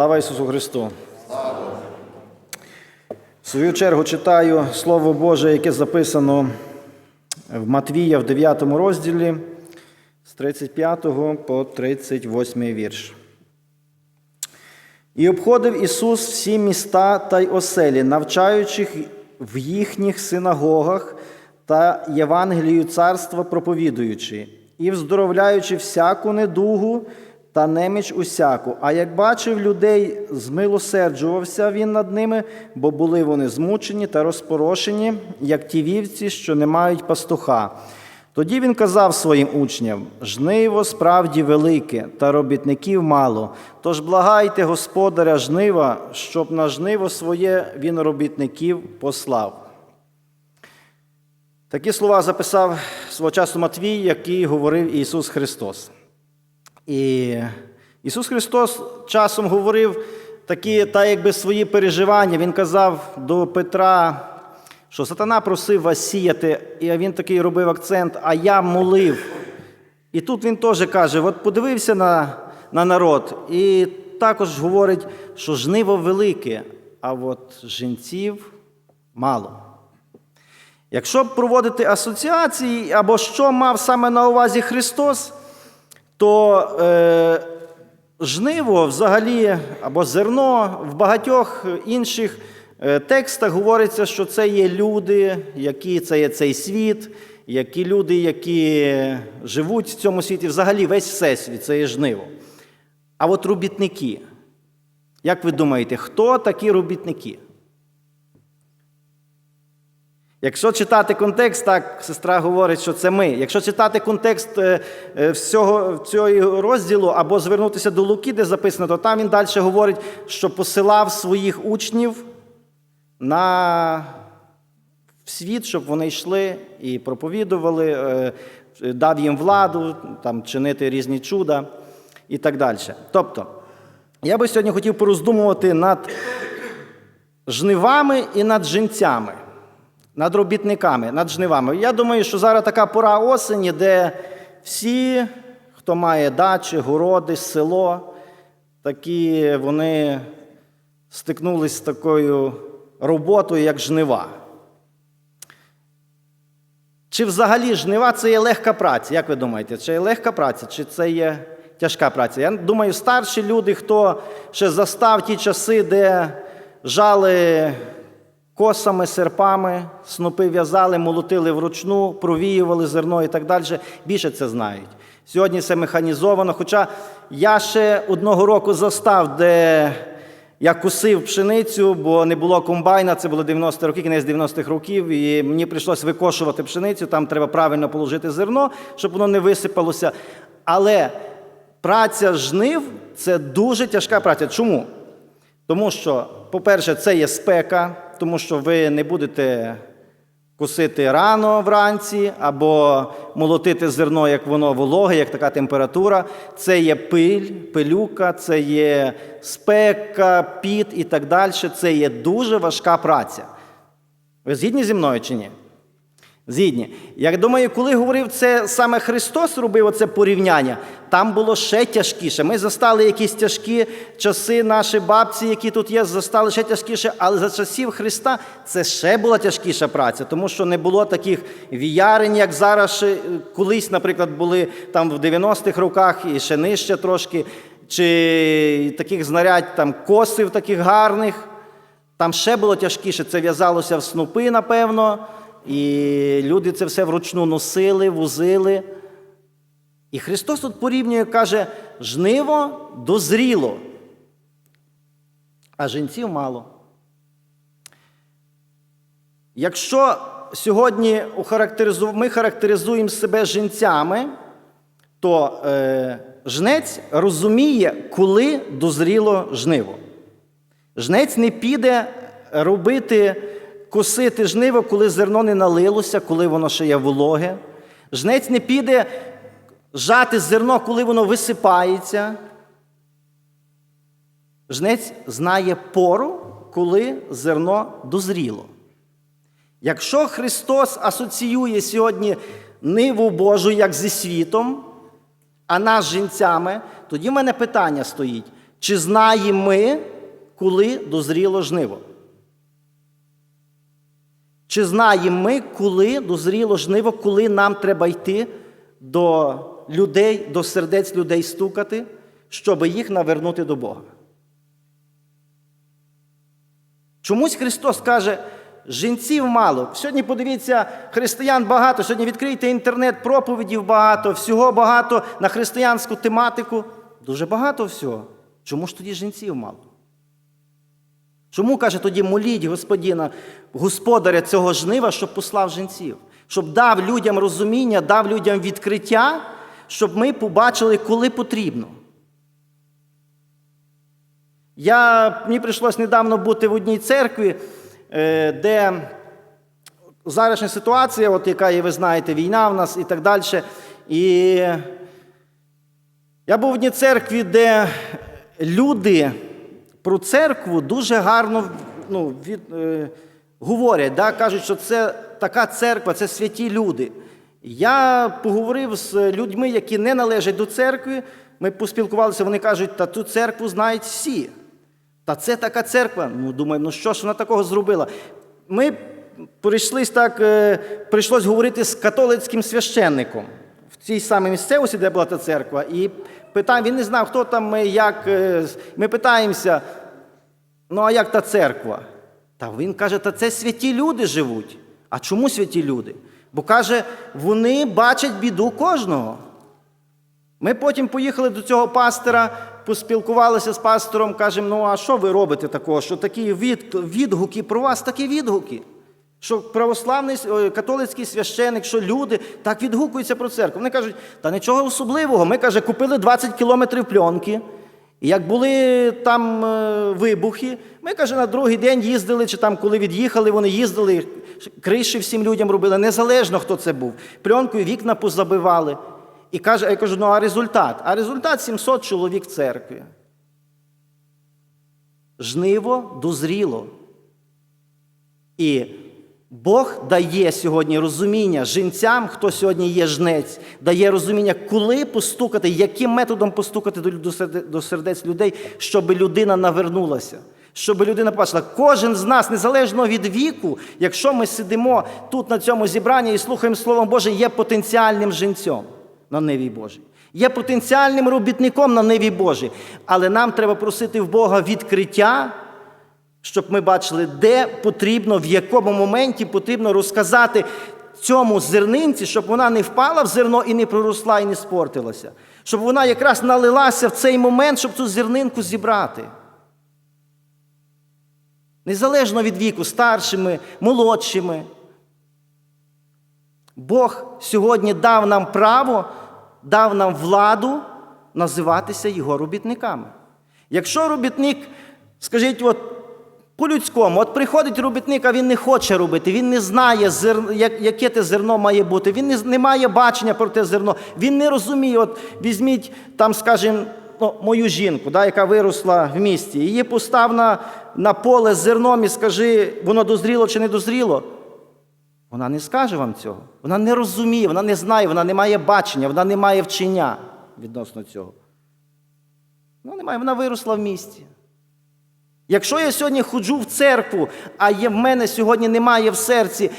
Слава Ісусу Христу! В свою чергу читаю Слово Боже, яке записано в Матвія в 9 розділі з 35 по 38 вірш. І обходив Ісус всі міста та й оселі, навчаючих в їхніх синагогах та Євангелію царства проповідуючи, і вздоровляючи всяку недугу та неміч усяку. А як бачив людей, змилосерджувався він над ними, бо були вони змучені та розпорошені, як ті вівці, що не мають пастуха. Тоді він казав своїм учням: жниво справді велике, та робітників мало. Тож благайте господаря жнива, щоб на жниво своє він робітників послав. Такі слова записав свого часу Матвій, який говорив Ісус Христос. І Ісус Христос часом говорив такі, та якби свої переживання. Він казав до Петра, що сатана просив вас сіяти, і він такий робив акцент, а я молив. І тут він теж каже: от подивився на, на народ, і також говорить, що жниво велике, а от жінців мало. Якщо проводити асоціації, або що мав саме на увазі Христос, то е, жниво взагалі або зерно в багатьох інших е, текстах говориться, що це є люди, які це є цей світ, які люди, які живуть в цьому світі, взагалі весь всесвіт це є жниво. А от робітники. Як ви думаєте, хто такі робітники? Якщо читати контекст, так сестра говорить, що це ми. Якщо читати контекст е, е, всього цього розділу або звернутися до Луки, де записано, то там він далі говорить, що посилав своїх учнів на світ, щоб вони йшли і проповідували, е, дав їм владу, там, чинити різні чуда і так далі. Тобто, я би сьогодні хотів пороздумувати над жнивами і над жінцями над робітниками, над жнивами. Я думаю, що зараз така пора осені, де всі, хто має дачі, городи, село, такі вони стикнулись з такою роботою, як жнива. Чи взагалі жнива це є легка праця? Як ви думаєте, чи є легка праця, чи це є тяжка праця? Я думаю, старші люди, хто ще застав ті часи, де жали косами, серпами, снопи в'язали, молотили вручну, провіювали зерно і так далі. Більше це знають. Сьогодні все механізовано. Хоча я ще одного року застав, де я кусив пшеницю, бо не було комбайна, це було 90 роки, кінець 90-х років, і мені прийшлося викошувати пшеницю, там треба правильно положити зерно, щоб воно не висипалося. Але праця жнив це дуже тяжка праця. Чому? Тому що, по-перше, це є спека, тому що ви не будете косити рано вранці, або молотити зерно, як воно вологе, як така температура. Це є пиль, пилюка, це є спека, піт і так далі. Це є дуже важка праця. Ви згідні зі мною чи ні? Згідні. Я думаю, коли говорив це саме Христос робив оце порівняння, там було ще тяжкіше. Ми застали якісь тяжкі часи, наші бабці, які тут є, застали ще тяжкіше, але за часів Христа це ще була тяжкіша праця, тому що не було таких віярень, як зараз. Колись, наприклад, були там в 90-х роках і ще нижче трошки, чи таких знарядь там косів таких гарних. Там ще було тяжкіше, це в'язалося в снопи, напевно. І люди це все вручну носили, возили. І Христос тут порівнює, каже, жниво дозріло, а жінців мало. Якщо сьогодні ми характеризуємо себе жінцями, то е, жнець розуміє, коли дозріло жниво. Жнець не піде робити косити жниво, коли зерно не налилося, коли воно ще є вологе. Жнець не піде жати зерно, коли воно висипається. Жнець знає пору, коли зерно дозріло. Якщо Христос асоціює сьогодні ниву Божу як зі світом, а нас жінцями, тоді в мене питання стоїть, Чи знаємо ми, коли дозріло жниво? Чи знаємо ми, коли дозріло жниво, коли нам треба йти до людей, до сердець людей стукати, щоб їх навернути до Бога? Чомусь Христос каже, жінців мало. Сьогодні подивіться, християн багато. Сьогодні відкрийте інтернет, проповідів багато, всього багато на християнську тематику. Дуже багато всього. Чому ж тоді жінців мало? Чому, каже, тоді моліть Господіна, господаря цього жнива, щоб послав жінців, щоб дав людям розуміння, дав людям відкриття, щоб ми побачили, коли потрібно. Я, Мені прийшлось недавно бути в одній церкві, е, де зарашня ситуація, от яка є, ви знаєте, війна в нас і так далі. І я був в одній церкві, де люди про церкву дуже гарно ну, від, е, говорять, да, кажуть, що це така церква, це святі люди. Я поговорив з людьми, які не належать до церкви. Ми поспілкувалися, вони кажуть, та ту церкву знають всі. Та це така церква. Ну, думаю, ну що ж вона такого зробила? Ми прийшлось так, е, прийшлось говорити з католицьким священником цій самій місцевості, де була та церква, і питаємо, він не знав, хто там, як. е, Ми питаємося, ну а як та церква? Та він каже, та це святі люди живуть. А чому святі люди? Бо каже, вони бачать біду кожного. Ми потім поїхали до цього пастора, поспілкувалися з пастором, кажемо, ну а що ви робите такого? Що такі відгуки про вас, такі відгуки. Що православний католицький священик, що люди так відгукуються про церкву. Вони кажуть, та нічого особливого. Ми каже, купили 20 кілометрів пленки. І як були там е, вибухи, ми каже, на другий день їздили, чи там, коли від'їхали, вони їздили, криші всім людям робили, незалежно хто це був. Пленкою вікна позабивали. І каже, я кажу, ну а результат? А результат 700 чоловік в церкві. Жниво дозріло. І Бог дає сьогодні розуміння жінцям, хто сьогодні є жнець, дає розуміння, коли постукати, яким методом постукати до- до серде- до сердець людей, щоб людина навернулася. Щоб людина побачила, кожен з нас, незалежно від віку, якщо ми сидимо тут на цьому зібранні і слухаємо Слово Боже, є потенціальним жінцем на ниві Божій. Є потенціальним робітником на ниві Божій. Але нам треба просити в Бога відкриття, щоб ми бачили, де потрібно, в якому моменті потрібно розказати цьому зернинці, щоб вона не впала в зерно і не проросла, і не спортилася. Щоб вона якраз налилася в цей момент, щоб цю зернинку зібрати. Незалежно від віку, старшими, молодшими. Бог сьогодні дав нам право, дав нам владу називатися його робітниками. Якщо робітник, скажіть, от по-людському, от приходить робітник, а він не хоче робити, він не знає, яке те зерно має бути, він не, має бачення про те зерно, він не розуміє. От візьміть там, скажімо, ну, мою жінку, да, яка виросла в місті, її постав на, на поле з зерном і скажи, воно дозріло чи не дозріло. Вона не скаже вам цього. Вона не розуміє, вона не знає, вона не має бачення, вона не має вчення відносно цього. Вона не вона виросла в місті. Якщо я сьогодні ходжу в церкву, а є в мене сьогодні немає в серці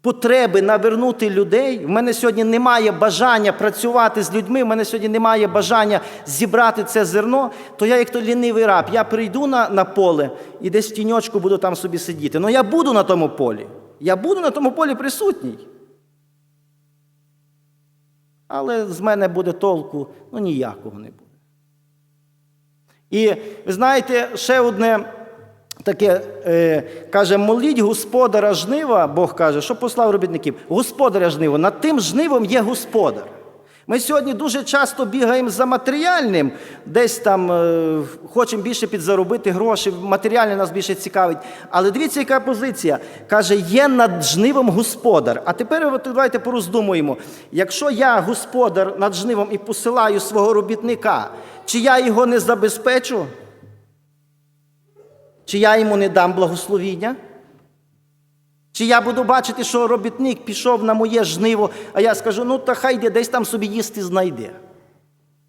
потреби навернути людей, в мене сьогодні немає бажання працювати з людьми, в мене сьогодні немає бажання зібрати це зерно, то я, як то лінивий раб, я прийду на, на поле і десь в тіньочку буду там собі сидіти. Ну я буду на тому полі. Я буду на тому полі присутній. Але з мене буде толку ну, ніякого не буде. І ви знаєте, ще одне таке е, каже: моліть господаря жнива, Бог каже, що послав робітників. Господаря жнива. Над тим жнивом є господар. Ми сьогодні дуже часто бігаємо за матеріальним, десь там е, хочемо більше підзаробити гроші, матеріальне нас більше цікавить. Але дивіться, яка позиція. Каже, є над жнивом господар. А тепер давайте пороздумуємо. Якщо я господар над жнивом і посилаю свого робітника, чи я його не забезпечу? Чи я йому не дам благословіння? Чи я буду бачити, що робітник пішов на моє жниво, а я скажу, ну та хай йде, десь там собі їсти знайде.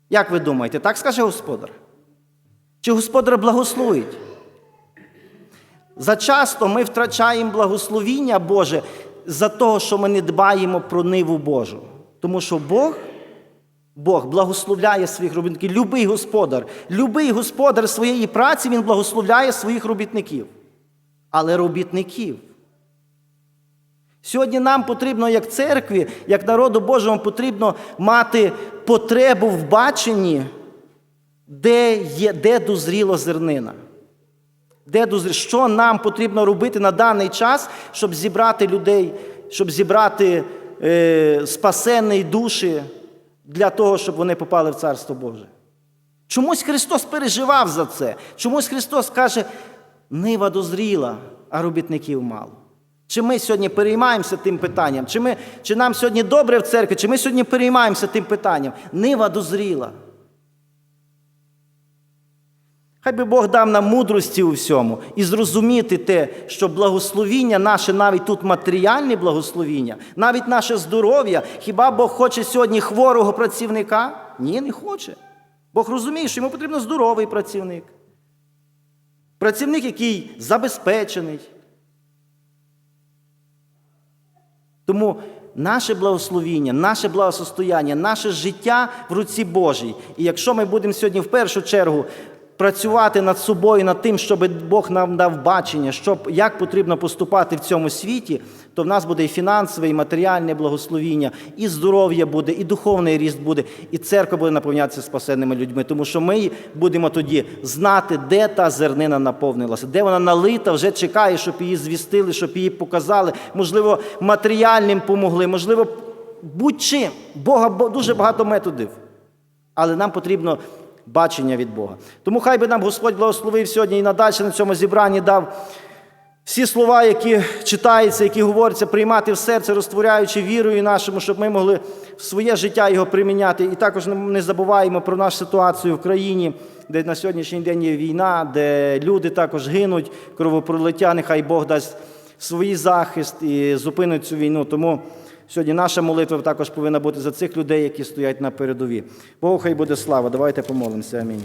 Як ви думаєте, так скаже господар? Чи Господар благословить? Зачасто ми втрачаємо благословіння Боже за того, що ми не дбаємо про ниву Божу. Тому що Бог, Бог благословляє своїх робітників. Любий господар, любий господар своєї праці, він благословляє своїх робітників. Але робітників. Сьогодні нам потрібно, як церкві, як народу Божому, потрібно мати потребу в баченні, де, є, де дозріла зернина. Де дозрі... Що нам потрібно робити на даний час, щоб зібрати людей, щоб зібрати е, спасенні душі для того, щоб вони попали в Царство Боже? Чомусь Христос переживав за це. Чомусь Христос каже, нива дозріла, а робітників мало. Чи ми сьогодні переймаємося тим питанням? Чи, ми, чи нам сьогодні добре в церкві, чи ми сьогодні переймаємося тим питанням? Нива дозріла. Хай би Бог дав нам мудрості у всьому і зрозуміти те, що благословіння наше, навіть тут матеріальне благословіння, навіть наше здоров'я, хіба Бог хоче сьогодні хворого працівника? Ні, не хоче. Бог розуміє, що йому потрібен здоровий працівник. Працівник, який забезпечений. Тому наше благословіння, наше благосостояння, наше життя в руці Божій. І якщо ми будемо сьогодні в першу чергу працювати над собою, над тим, щоб Бог нам дав бачення, щоб, як потрібно поступати в цьому світі, то в нас буде і фінансове, і матеріальне благословіння, і здоров'я буде, і духовний ріст буде, і церква буде наповнятися спасенними людьми. Тому що ми будемо тоді знати, де та зернина наповнилася, де вона налита, вже чекає, щоб її звістили, щоб її показали. Можливо, матеріальним помогли, можливо, будь-чим. Бога дуже багато методів. Але нам потрібно бачення від Бога. Тому хай би нам Господь благословив сьогодні і надалі на цьому зібранні дав всі слова, які читаються, які говоряться, приймати в серце, розтворяючи вірою нашому, щоб ми могли в своє життя його приміняти. І також не забуваємо про нашу ситуацію в країні, де на сьогоднішній день є війна, де люди також гинуть, кровопролиття. Нехай Бог дасть свій захист і зупинить цю війну. Тому сьогодні наша молитва також повинна бути за цих людей, які стоять на передові. Богу хай буде слава. Давайте помолимося. Амінь.